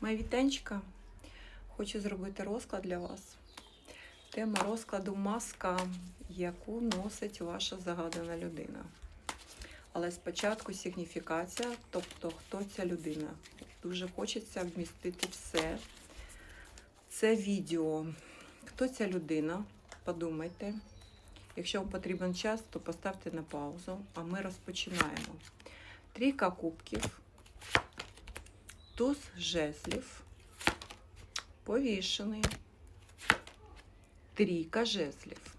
Моя вітенечка. Хочу зробити розклад для вас. Тема розкладу маска, яку носить ваша загадана людина. Але спочатку сигніфікація, тобто хто ця людина. Дуже хочеться вмістити все. Це відео. Хто ця людина? Подумайте. Якщо вам потрібен час, то поставте на паузу, а ми розпочинаємо. Трійка кубків, туз жезлів, повішений, трійка жезлів.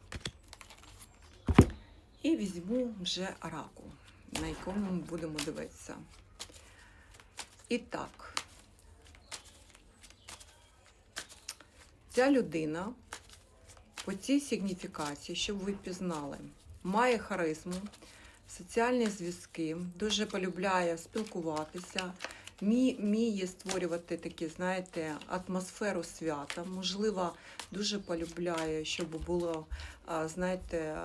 І візьму вже раку, на якому ми будемо дивитися. І так, ця людина по цій сигніфікації, щоб ви пізнали, має харизму, соціальні зв'язки, дуже полюбляє спілкуватися, вміє створювати такі, знаєте, атмосферу свята. Можливо, дуже полюбляє, щоб було, знаєте,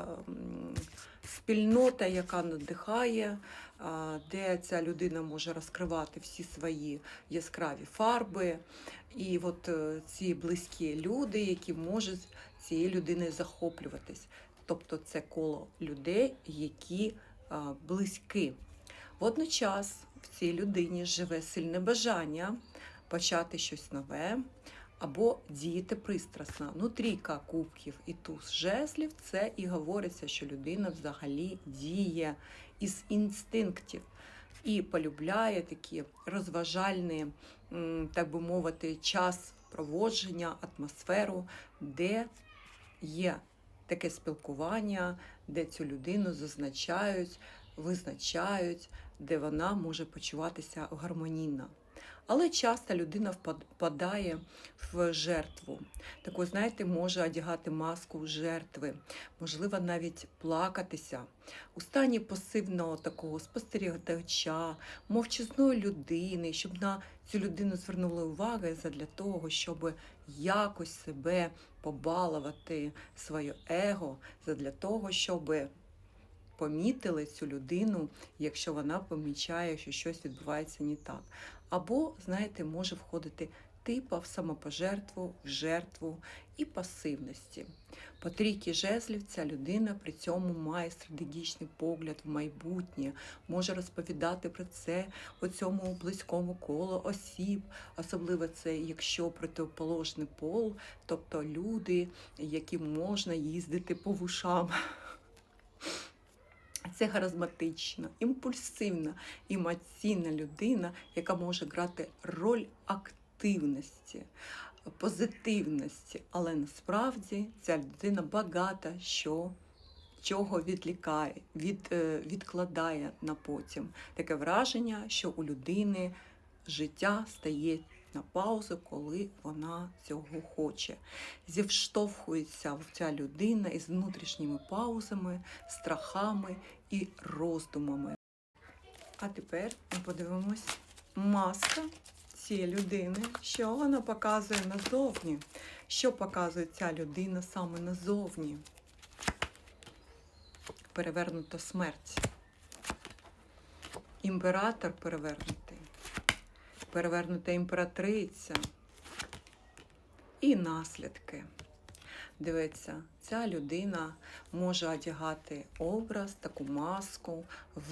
спільнота, яка надихає, де ця людина може розкривати всі свої яскраві фарби. І от е, ці близькі люди, які можуть цією людиною захоплюватись. Тобто це коло людей, які близькі. Водночас в цій людині живе сильне бажання почати щось нове або діяти пристрасно. Ну, трійка кубків і туз жезлів це і говориться, що людина взагалі діє із інстинктів і полюбляє такі розважальні, так би мовити, час проводження, атмосферу, де є таке спілкування, де цю людину зазначають, визначають, де вона може почуватися гармонійно. Але часто людина впад- впадає в жертву. Таку, знаєте, може одягати маску жертви, можливо, навіть плакатися у стані пасивного такого спостерігача, мовчазної людини, щоб на цю людину звернули увагу для того, щоб якось себе побалувати своє его, для того, щоб помітили цю людину, якщо вона помічає, що щось відбувається не так. Або, знаєте, може входити типа в самопожертву, в жертву і пасивності. По трійки жезлів ця людина при цьому має стратегічний погляд в майбутнє, може розповідати про це у цьому близькому колу осіб, особливо це, якщо протиположний пол, тобто люди, яким можна їздити по вушам. Це харизматична, імпульсивна, емоційна людина, яка може грати роль активності, позитивності. Але насправді ця людина багата що чого відлікає, від, е, відкладає на потім. Таке враження, що у людини життя стає на паузу, коли вона цього хоче. Зівштовхується ця людина із внутрішніми паузами, страхами і роздумами. А тепер ми подивимось маска цієї людини, що вона показує назовні. Що показує ця людина саме назовні? Перевернута смерть. Імператор перевернутий. Перевернута імператриця. І наслідки. Дивіться, ця людина може одягати образ, таку маску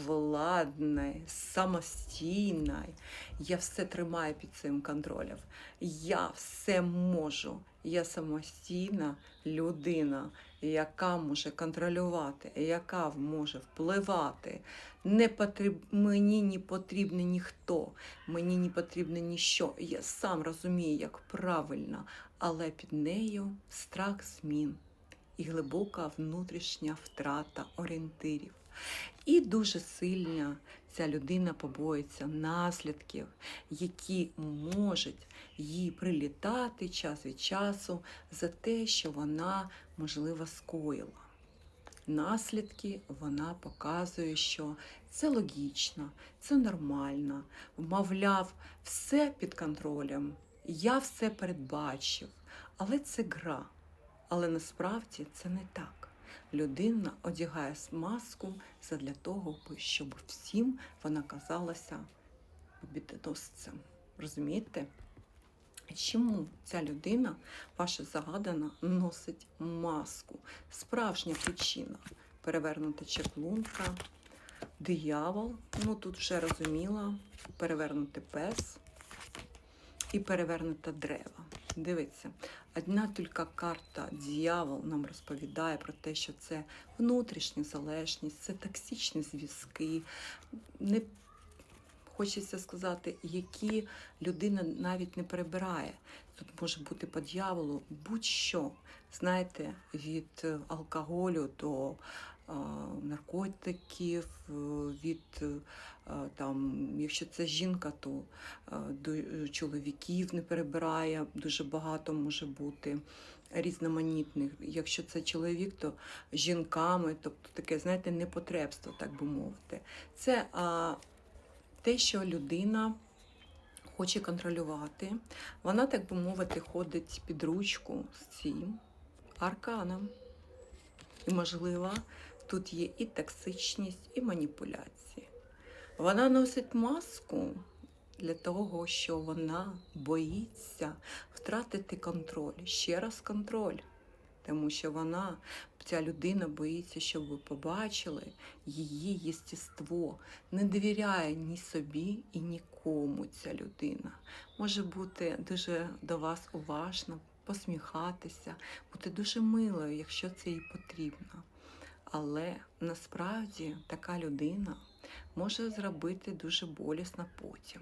владної, самостійної. Я все тримаю під цим контролем. Я все можу. Я самостійна людина, яка може контролювати, яка може впливати. Не потріб... Мені не потрібен ніхто, мені не потрібно ніщо. Я сам розумію, як правильно, але під нею страх змін і глибока внутрішня втрата орієнтирів. І дуже сильна ця людина побоїться наслідків, які можуть їй прилітати час від часу за те, що вона, можливо, скоїла. Наслідки вона показує, що це логічно, це нормально. Мовляв, все під контролем, я все передбачив, але це гра. Але насправді це не так. Людина одягає маску задля того, щоб всім вона казалася побідоносцем. Розумієте? Чому ця людина, ваша загадана, носить маску? Справжня причина перевернута чеклунка, диявол, ну тут вже розуміла, перевернути пес і перевернута дерева. Дивіться, одна тільки карта дьявол нам розповідає про те, що це внутрішня залежність, це токсичні зв'язки. Не хочеться сказати, які людина навіть не перебирає. Тут може бути по дьяволу будь-що. Знаєте, від е, алкоголю до наркотиків, е, від е, там, якщо це жінка, то е, до е, чоловіків не перебирає, дуже багато може бути різноманітних. Якщо це чоловік, то жінками, тобто таке, знаєте, непотребство, так би мовити. Це а, те, що людина хоче контролювати. Вона, так би мовити, ходить під ручку з цим арканом. І, можливо, тут є і токсичність, і маніпуляції. Вона носить маску для того, що вона боїться втратити контроль. Ще раз контроль. Тому що вона, ця людина боїться, щоб ви побачили її єстіство. Не довіряє ні собі і нікому ця людина. Може бути дуже до вас уважна, посміхатися, бути дуже милою, якщо це їй потрібно. Але насправді така людина може зробити дуже болісно потім.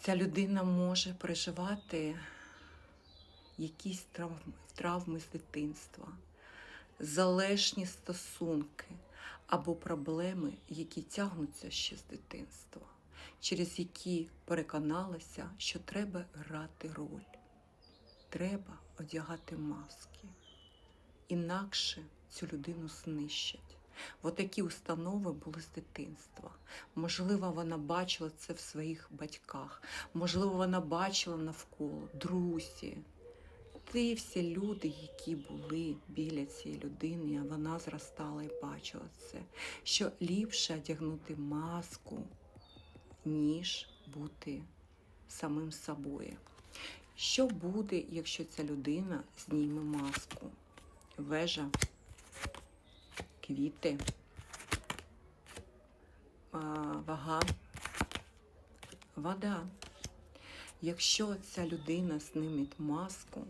Ця людина може переживати якісь травми, травми з дитинства, залежні стосунки або проблеми, які тягнуться ще з дитинства, через які переконалася, що треба грати роль, треба одягати маски, інакше цю людину знищать. Отакі установи були з дитинства. Можливо, вона бачила це в своїх батьках, можливо, вона бачила навколо друзі. Ті всі люди, які були біля цієї людини, а вона зростала і бачила це, що ліпше одягнути маску, ніж бути самим собою. Що буде, якщо ця людина зніме маску? Вежа, квіти, вага, вода. Якщо ця людина зніме маску,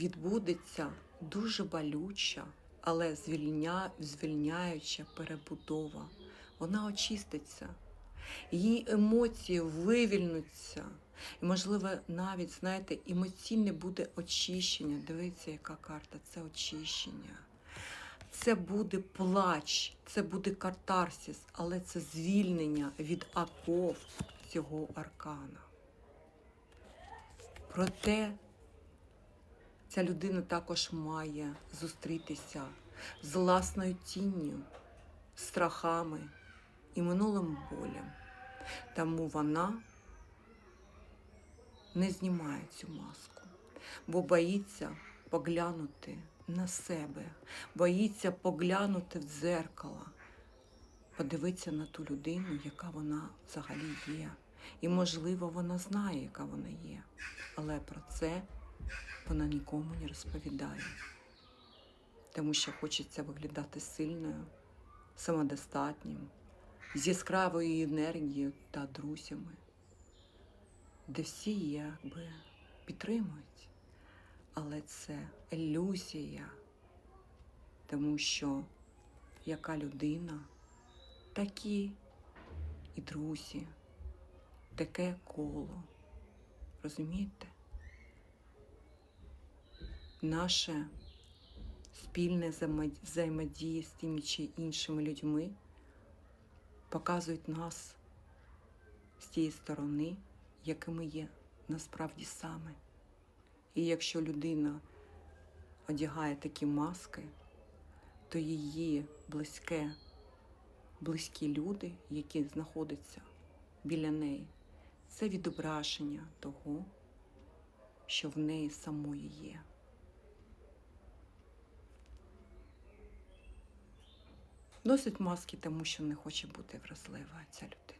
відбудеться дуже болюча, але звільня, звільняюча перебудова. Вона очиститься, її емоції вивільнуться. І, можливо, навіть, знаєте, емоційне буде очищення. Дивіться, яка карта це очищення. Це буде плач, це буде катарсис, але це звільнення від оков цього аркана. Проте ця людина також має зустрітися з власною тінню, страхами і минулим болем. Тому вона не знімає цю маску, бо боїться поглянути на себе, боїться поглянути в дзеркало, подивитися на ту людину, яка вона взагалі є. І, можливо, вона знає, яка вона є, але про це вона нікому не розповідає, тому що хочеться виглядати сильною, самодостатнім, з яскравою енергією та друзями, де всі якби підтримують. Але це ілюзія, тому що яка людина, такі і друзі, таке коло. Розумієте? Наше спільне взаємо- взаємодія з тими чи іншими людьми показують нас з тієї сторони, якими є насправді саме. І якщо людина одягає такі маски, то її близьке, близькі люди, які знаходяться біля неї, це відображення того, що в неї самої є. Носить маски, тому що не хоче бути вразлива ця людина.